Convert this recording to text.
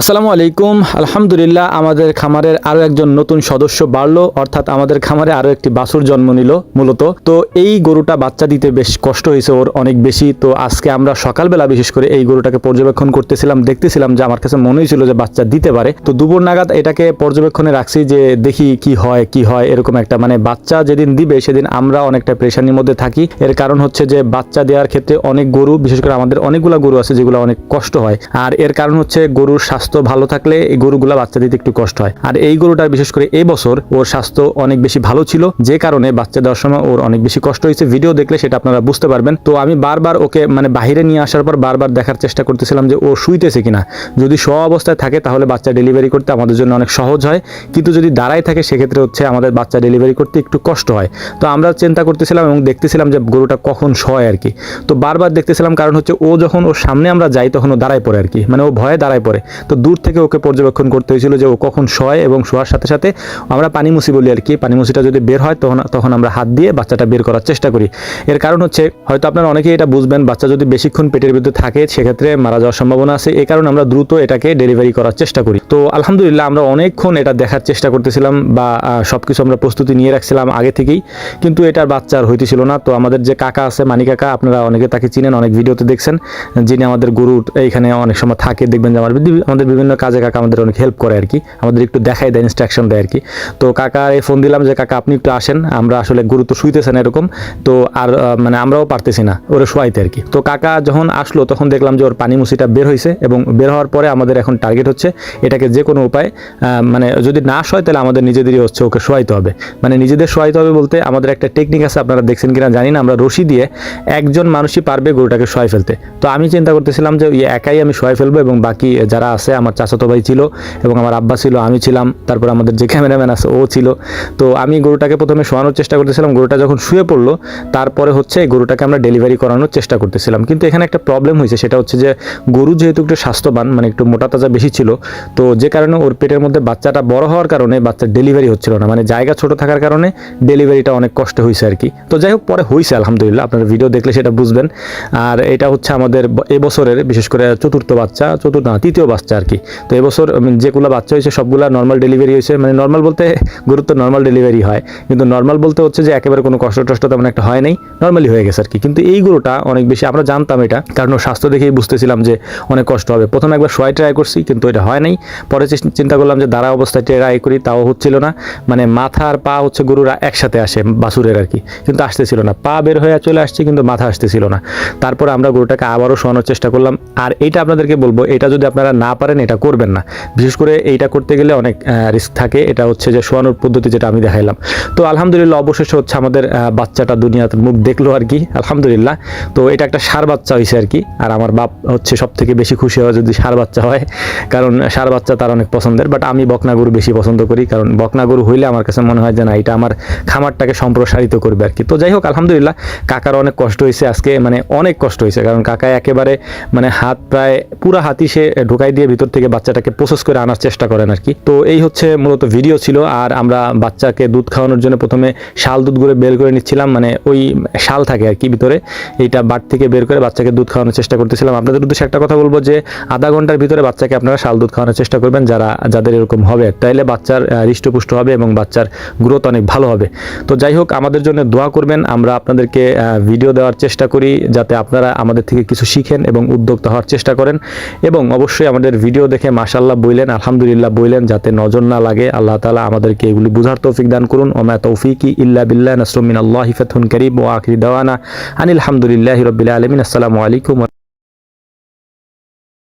আসসালামু আলাইকুম। আলহামদুলিল্লাহ, আমাদের খামারের আরও একজন নতুন সদস্য বাড়লো, অর্থাৎ আমাদের খামারে আরও একটি বাছুর জন্ম নিল মূলত। তো এই গরুটা বাচ্চা দিতে বেশ কষ্ট হয়েছে, ওর অনেক বেশি। তো আজকে আমরা সকালবেলা বিশেষ করে এই গরুটাকে পর্যবেক্ষণ করতেছিলাম, দেখতেছিলাম যে আমার কাছে মনে হয়েছিল যে বাচ্চা দিতে পারে। তো দুপুর নাগাদ এটাকে পর্যবেক্ষণে রাখছি যে দেখি কি হয় কি হয়, এরকম একটা মানে বাচ্চা যেদিন দিবে সেদিন আমরা অনেকটা প্রেশানির মধ্যে থাকি। এর কারণ হচ্ছে যে বাচ্চা দেওয়ার ক্ষেত্রে অনেক গরু, বিশেষ করে আমাদের অনেকগুলো গরু আছে যেগুলো অনেক কষ্ট হয়। আর এর কারণ হচ্ছে গরুর স্বাস্থ্য ভালো থাকলে এই গরুগুলা বাচ্চা দিতে একটু কষ্ট হয়। আর এই গরুটার বিশেষ করে এই বছর ওর স্বাস্থ্য অনেক বেশি ভালো ছিল, যে কারণে বাচ্চা দেওয়ার সময় ওর অনেক বেশি কষ্ট হয়েছে। ভিডিও দেখলে সেটা আপনারা বুঝতে পারবেন। তো আমি বারবার ওকে মানে বাইরে নিয়ে আসার পর বারবার দেখার চেষ্টা করতেছিলাম যে ও শুইতেছে কিনা। যদি শোয়া অবস্থায় থাকে তাহলে বাচ্চা ডেলিভারি করতে আমাদের জন্য অনেক সহজ হয়। কিন্তু যদি দাঁড়ায় থাকে সেক্ষেত্রে হচ্ছে আমাদের বাচ্চা ডেলিভারি করতে একটু কষ্ট হয়। তো আমরা চিন্তা করতেছিলাম এবং দেখতেছিলাম যে গরুটা কখন শয় আর কি। তো বারবার দেখতেছিলাম কারণ হচ্ছে ও যখন ওর সামনে আমরা যাই তখন ও দাঁড়ায় পড়ে আর কি। মানে ও ভয়ে দাঁড়ায় পড়ে। তো দূর থেকে ওকে পর্যবেক্ষণ করতে হয়েছিল যে ও কখন শয় এবং শোয়ার সাথে সাথে আমরা পানি মুসি বলি আর কি। পানি মুসিটা যদি বের হয় তখন তখন আমরা হাত দিয়ে বাচ্চাটা বের করার চেষ্টা করি। এর কারণ হচ্ছে, হয়তো আপনারা অনেকেই এটা বুঝবেন, বাচ্চা যদি বেশিক্ষণ পেটের ভিতরে থাকে, সেক্ষেত্রে মারা যাওয়ার সম্ভাবনা আছে। এই কারণে আমরা দ্রুত এটাকে ডেলিভারি করার চেষ্টা করি। তো আলহামদুলিল্লাহ আমরা অনেকক্ষণ এটা দেখার চেষ্টা করতেছিলাম বা সব কিছু আমরা প্রস্তুতি নিয়ে রাখছিলাম আগে থেকেই। কিন্তু এটার বাচ্চা আর হইতেছিল না। তো আমাদের যে কাকা আছে, মানি কাকা, আপনারা অনেকে তাকে চিনেন, অনেক ভিডিওতে দেখছেন, যিনি আমাদের গরুর এইখানে অনেক সময় থাকে, দেখবেন যে আমার আমাদের বিভিন্ন কাজে কাকা আমাদের অনেক হেল্প করে আর কি আমাদের একটু দেখাই দেয় ইনস্ট্রাকশন দেয় আর কি তো কাকা এই ফোন দিলাম যে, কাকা, আপনি একটু আসেন, আমরা আসলে গরু তো শুইতেছেন এরকম। তো আর মানে আমরাও পারতেছি না, ওরে শোয়াইতে আর কি তো কাকা যখন আসলো, তখন দেখলাম যে, ওর পানি মুসিটা বের হয়েছে এবং বের হওয়ার পরে আমাদের এখন টার্গেট হচ্ছে এটাকে যে কোনো উপায় মানে যদি না শোয়, তাহলে আমাদের নিজেদেরই হচ্ছে ওকে শোয়াইতে হবে। মানে নিজেদের শোয়াইতে হবে বলতে আমাদের একটা টেকনিক আছে, আপনারা দেখছেন কিনা জানি না, আমরা রশি দিয়ে একজন মানুষই পারবে গরুটাকে শোয়াই ফেলতে। তো আমি চিন্তা করতেছিলাম যে একাই আমি শোয়াই ফেলব এবং বাকি যারা আছে আমার চাচাতো ভাই ছিল এবং আমার আব্বা ছিল, আমি ছিলাম, তারপর আমাদের যে ক্যামেরাম্যান আছে, ও ছিল। তো আমি গরুটাকে প্রথমে শোয়ানোর চেষ্টা করতেছিলাম, গরুটা যখন শুয়ে পড়ল, তারপরে হচ্ছে এই গরুটাকে আমরা ডেলিভারি করানোর চেষ্টা করতেছিলাম। কিন্তু এখানে একটা প্রবলেম হয়েছে, সেটা হচ্ছে যে গরু যেহেতু একটু স্বাস্থ্যবান মানে একটু মোটা তাজা বেশি ছিল, তো যে কারণে ওর পেটের মধ্যে বাচ্চাটা বড় হওয়ার কারণে বাচ্চার ডেলিভারি হচ্ছিল না মানে জায়গা ছোট থাকার কারণে ডেলিভারিটা অনেক কষ্ট হয়েছে আর কি। তো যাই হোক, পরে হয়েছে, আলহামদুলিল্লাহ, আপনারা ভিডিও দেখলে সেটা বুঝবেন। আর এটা হচ্ছে আমাদের এবছরের, বিশেষ করে চতুর্থ বাচ্চা, চতুর্থ না, তৃতীয় বাচ্চা আর কি তো এবছর যেগুলো বাচ্চা হয়েছে, সবগুলা নর্মাল ডেলিভারি হয়েছে। মানে নর্মাল বলতে গুরুত্ব নর্মাল ডেলিভারি হয়। কিন্তু নর্মাল বলতে হচ্ছে যে একেবারে কোনো কষ্ট টষ্ট তেমন একটা হয় নাই। নর্মালি হয়ে গেছে আর কি কিন্তু এই গরুটা অনেক বেশি, আমরা জানতাম এটা, কারণ স্বাস্থ্য দেখেই বুঝতেছিলাম যে অনেক কষ্ট হবে। প্রথমে একবার শোয়াই ট্রাই করছি, কিন্তু এটা হয় নাই। পরে চিন্তা করলাম যে দাঁড়া অবস্থায় ট্রাই করি, তাও হচ্ছিল না। মানে মাথা আর পা হচ্ছে গরুরা একসাথে আসে বাসুরের আর কি কিন্তু আসতেছিল না। পা বের হয়ে চলে আসছে, কিন্তু মাথা আসতেছিল না। তারপর আমরা গরুটাকে আবারও শোয়ানোর চেষ্টা করলাম। আর এইটা আপনাদেরকে বলব, এটা যদি আপনারা না পারেন, এটা করবেন না। বিশেষ করে এইটা করতে গেলে অনেক রিস্ক থাকে। এটা হচ্ছে যে শোয়ানোর পদ্ধতি যেটা আমি দেখাইলাম। তো আলহামদুলিল্লাহ অবশেষে হচ্ছে আমাদের বাচ্চাটা দুনিয়াতে মুখ দেখল আর কি। আলহামদুলিল্লাহ। তো এটা একটা সার বাচ্চা হয়েছে আর কি। আর আমার বাপ হচ্ছে সব থেকে বেশি খুশি হয় যদি সার বাচ্চা হয়। কারণ সার বাচ্চা তার অনেক পছন্দের। বাট আমি বকনা গরু বেশি পছন্দ করি। কারণ বকনা গরু হইলে আমার কাছে মনে হয় যে না, এটা আমার খামারটাকে সম্প্রসারিত করবে আর কি। তো যাই হোক, আলহামদুলিল্লাহ। কাকার অনেক কষ্ট হয়েছে আজকে। মানে অনেক কষ্ট হয়েছে কারণ কাকা একেবারে মানে হাত প্রায় পুরো হাতি সে ঢুকাই দিয়ে ভিতর থেকে বাচ্চাটাকে প্রসেস করে আনার চেষ্টা করেন আর কি। তো এই হচ্ছে মূলত ভিডিও ছিল, আর আমরা বাচ্চাকে দুধ খাওয়ানোর জন্য প্রথমে শাল দুধগুলো বের করে নিচ্ছিলাম মানে ওই শাল থাকে আর কি ভিতরে, এইটা বাট থেকে বের করে বাচ্চাকে দুধ খাওয়ানোর চেষ্টা করতেছিলাম। আপনাদের উদ্দেশ্যে একটা কথা বলব যে, আধা ঘণ্টার ভিতরে বাচ্চাকে আপনারা শাল দুধ খাওয়ানোর চেষ্টা করবেন, যারা, যাদের এরকম হবে। তাইলে বাচ্চার হৃষ্টপুষ্ট হবে এবং বাচ্চার গ্রোথ অনেক ভালো হবে। তো যাই হোক, আমাদের জন্য দোয়া করবেন। আমরা আপনাদেরকে ভিডিও দেওয়ার চেষ্টা করি, যাতে আপনারা আমাদের থেকে কিছু শিখেন এবং উদ্যোক্তা হওয়ার চেষ্টা করেন। এবং অবশ্যই আমাদের ভিডিও দেখে মাশাল্লাহ বইলেন, আলহামদুলিল্লাহ বইলেন, যাতে নজর না লাগে। আল্লাহ তালা আমাদেরকে এগুলি বুঝার তৌফিক দান করুন। ওমা তৌফিকি ইল্লা বিল্লাহ। নসরমিন আল্লাহ ফতুন করিম। ও আখরি দাওয়ানা আনিল রবিল আলমিন। আসসালামু আলাইকুম